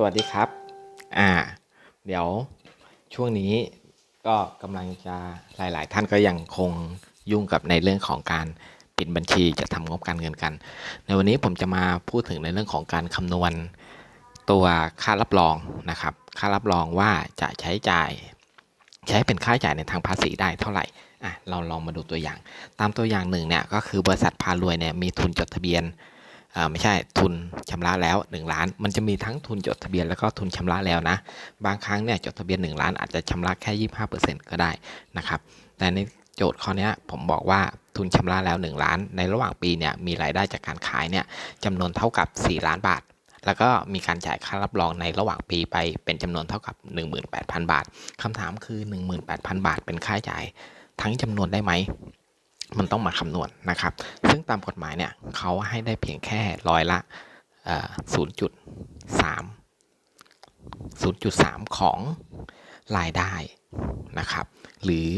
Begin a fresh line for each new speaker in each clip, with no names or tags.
สวัสดีครับ อ่า เดี๋ยวช่วงนี้ก็กำลังจะหลาย ๆ ท่านก็ยังคงยุ่งกับในเรื่องของการปิดบัญชีจะทำงบการเงินกัน ในวันนี้ผมจะมาพูดถึงในเรื่องของการคำนวณตัวค่ารับรองนะครับ ค่ารับรองว่าจะใช้จ่าย ใช้เป็นค่าใช้จ่ายในทางภาษีได้เท่าไหร่ อะ เราลองมาดูตัวอย่าง ตามตัวอย่างหนึ่งเนี่ยก็คือบริษัทพารวยเนี่ยมีทุนจดทะเบียน ไม่ใช่ทุนชำระแล้ว 1 ล้าน มันจะมีทั้งทุนจดทะเบียนแล้วก็ทุนชำระแล้วนะ บางครั้งเนี่ยจดทะเบียน 1 ล้านอาจจะชำระแค่ 25%ก็ได้นะครับ แต่ในโจทย์ข้อนี้ผมบอกว่าทุนชำระแล้ว 1 ล้าน ในระหว่างปีเนี่ยมีรายได้จากการขายเนี่ยจำนวนเท่ากับ 4 ล้านบาท แล้วก็มีการจ่ายค่ารับรองในระหว่างปีไปเป็นจำนวนเท่ากับ 18,000 บาทคำถามคือ 18,000 บาทเป็นค่าใช้จ่ายทั้งจำนวนได้ไหม มันต้องมาคำนวณนะครับ ซึ่งตามกฎหมายเนี่ยเขาให้ได้เพียงแค่ร้อยละ0.3 0.3 ของรายได้นะครับ หรือ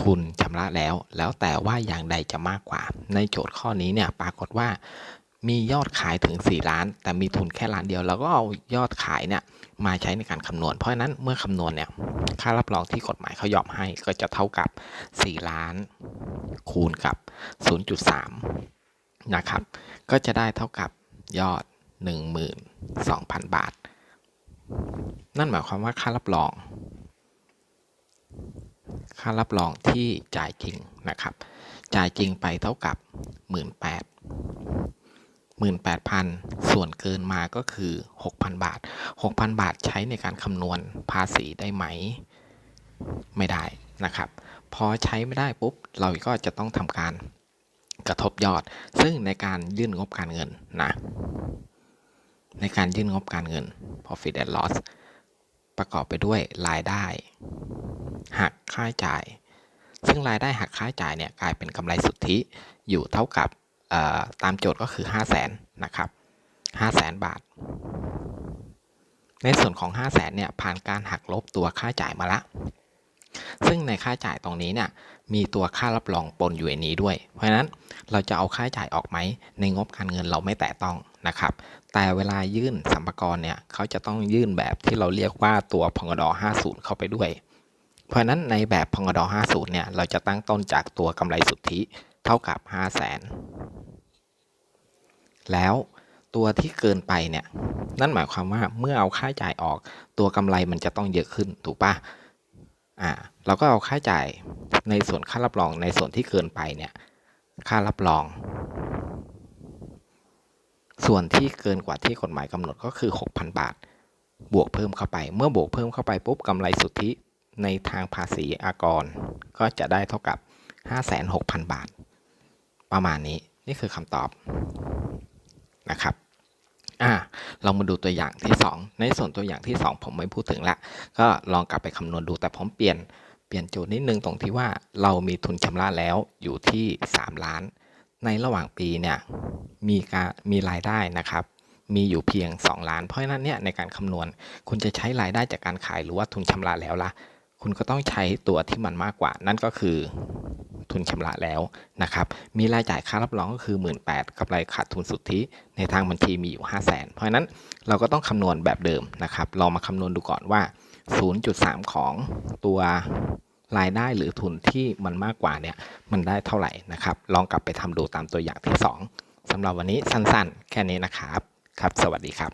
ทุนชำระแล้ว แล้วแต่ว่าอย่างใดจะมากกว่า ในโจทย์ข้อนี้เนี่ยปรากฏว่ามียอดขายถึง 4 ล้าน แต่มีทุนแค่ล้านเดียว แล้วก็เอายอดขายเนี่ยมาใช้ในการคำนวณ เพราะฉะนั้นเมื่อคำนวณเนี่ยค่ารับรองที่กฎหมายเขายอมให้ก็จะเท่ากับ 4 ล้าน คูณกับ 0.3 นะครับ ก็จะได้เท่ากับยอด 12,000 บาท นั่นหมายความว่าค่ารับรอง ค่ารับรองที่จ่ายจริงนะครับ จ่ายจริงไปเท่ากับ 18,000 18,000 ส่วนเกินมาก็คือ 6,000 บาท 6,000 บาทใช้ในการคำนวณภาษีได้ไหม ไม่ได้นะครับ พอใช้ไม่ได้ปุ๊บ เราก็จะต้องทำการกระทบยอด ซึ่งในการยื่นงบการเงินนะ ในการยื่นงบการเงิน profit and loss ประกอบไปด้วยรายได้ หักค่าใช้จ่าย ซึ่งรายได้หักค่าใช้จ่ายเนี่ยกลายเป็นกำไรสุทธิอยู่เท่ากับตามโจทย์ก็คือ 5 0 0แสนนะครับ5 0 0แสนบาท ในส่วนของ 5 0 0แสนเนี่ยผ่านการหักลบตัวค่าใช้จ่ายมาละ ซึ่งในค่าจ่ายตรงนี้เนี่ยมีตัวค่ารับรองปนอยู่ในนี้ด้วย เพราะฉะนั้นเราจะเอาค่าจ่ายออกไหมในงบการเงินเราไม่แตะต้องนะครับ แต่เวลายื่นสัมปกรเนี่ยเขาจะต้องยื่นแบบที่เราเรียกว่าตัวพงด50 เข้าไปด้วย เพราะนั้นในแบบพงด50เนี่ยเราจะตั้งต้นจากตัวกำไรสุทธิเท่ากับ 5 0 0แสนแล้วตัวที่เกินไปเนี่ยนั่นหมายความว่าเมื่อเอาค่าจ่ายออก ตัวกำไรมันจะต้องเยอะขึ้นถูกปะ อ่าเราก็เอาค่าจ่ายในส่วนค่ารับรองในส่วนที่เกินไปเนี่ยค่ารับรอง ส่วนที่เกินกว่าที่กฎหมายกำหนดก็คือ 6,000 บาท บวกเพิ่มเข้าไป เมื่อบวกเพิ่มเข้าไปปุ๊บกำไรสุทธิในทางภาษีอากร ก็จะได้เท่ากับ 56,000 บาท ประมาณนี้นี่คือคำตอบนะครับาเรามาดูตัวอย่างที่ 2 ในส่วนตัวอย่างที่ 2 ผมไม่พูดถึงละก็ลองกลับไปคำนวณดูแต่ผมเปลี่ยนเปลี่ยนโจทย์นิดนึงตรงที่ว่าเรามีทุนชำระแล้วอยู่ที่ 3 ล้าน ในระหว่างปีเนี่ยมีการมีรายได้นะครับมีอยู่เพียง 2 ล้าน เพราะฉะนั้นเนี่ยในการคำนวณ คุณจะใช้รายได้จากการขายหรือว่าทุนชำระแล้วล่ะ คุณก็ต้องใช้ตัวที่มันมากกว่า นั่นก็คือ ทุนชำระแล้วนะครับ มีรายจ่ายค่ารับรองก็คือ 1 8ื่นกำไรขาดทุนสุทธิในทางบัญชีมีอยู่ 5 0 0 0 0นเพราะฉะนั้นเราก็ต้องคำนวณแบบเดิมนะครับ ลองมาคำนวณดูก่อนว่า 0.3 ของตัวรายได้หรือทุนที่มันมากกว่าเนี่ยมันได้เท่าไหร่นะครับ ลองกลับไปทำดูตามตัวอย่างที่ 2สำหรับวันนี้สั้นๆ แค่นี้นะครับครับ สวัสดีครับ